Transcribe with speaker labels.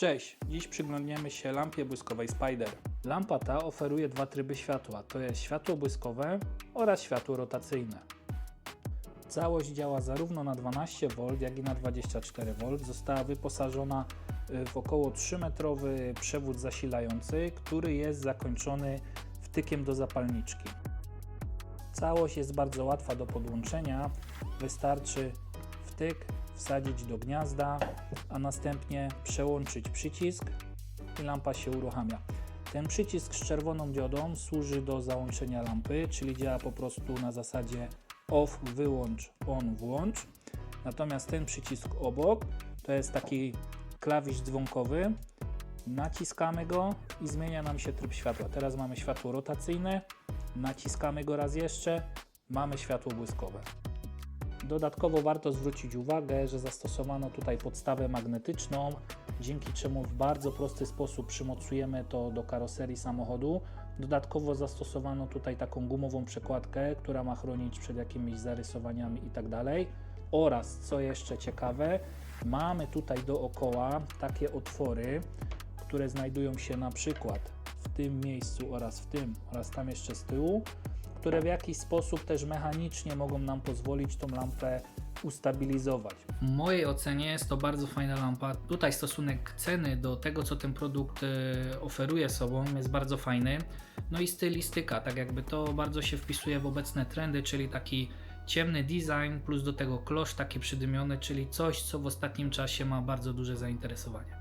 Speaker 1: Cześć, dziś przyglądniemy się lampie błyskowej Spider. Lampa ta oferuje dwa tryby światła, to jest światło błyskowe oraz światło rotacyjne. Całość działa zarówno na 12V, jak i na 24V. Została wyposażona y, w około 3-metrowy przewód zasilający, który jest zakończony wtykiem do zapalniczki. Całość jest bardzo łatwa do podłączenia. Wystarczy wtyk wsadzić do gniazda, a następnie przełączyć przycisk i lampa się uruchamia. Ten przycisk z czerwoną diodą służy do załączenia lampy, czyli działa po prostu na zasadzie off, wyłącz, on, włącz. Natomiast ten przycisk obok to jest taki klawisz dzwonkowy. Naciskamy go i zmienia nam się tryb światła. Teraz mamy światło rotacyjne, naciskamy go raz jeszcze, mamy światło błyskowe. Dodatkowo warto zwrócić uwagę, że zastosowano tutaj podstawę magnetyczną, dzięki czemu w bardzo prosty sposób przymocujemy to do karoserii samochodu. Dodatkowo zastosowano tutaj taką gumową przekładkę, która ma chronić przed jakimiś zarysowaniami itd. Oraz, co jeszcze ciekawe, mamy tutaj dookoła takie otwory, które znajdują się na przykład w tym miejscu oraz w tym oraz tam jeszcze z tyłu, które w jakiś sposób też mechanicznie mogą nam pozwolić tą lampę ustabilizować. W mojej ocenie jest to bardzo fajna lampa. Tutaj stosunek ceny do tego, co ten produkt e, oferuje sobą jest bardzo fajny. No i stylistyka, tak jakby to bardzo się wpisuje w obecne trendy, czyli taki ciemny design plus do tego klosz taki przydymiony, czyli coś, co w ostatnim czasie ma bardzo duże zainteresowanie.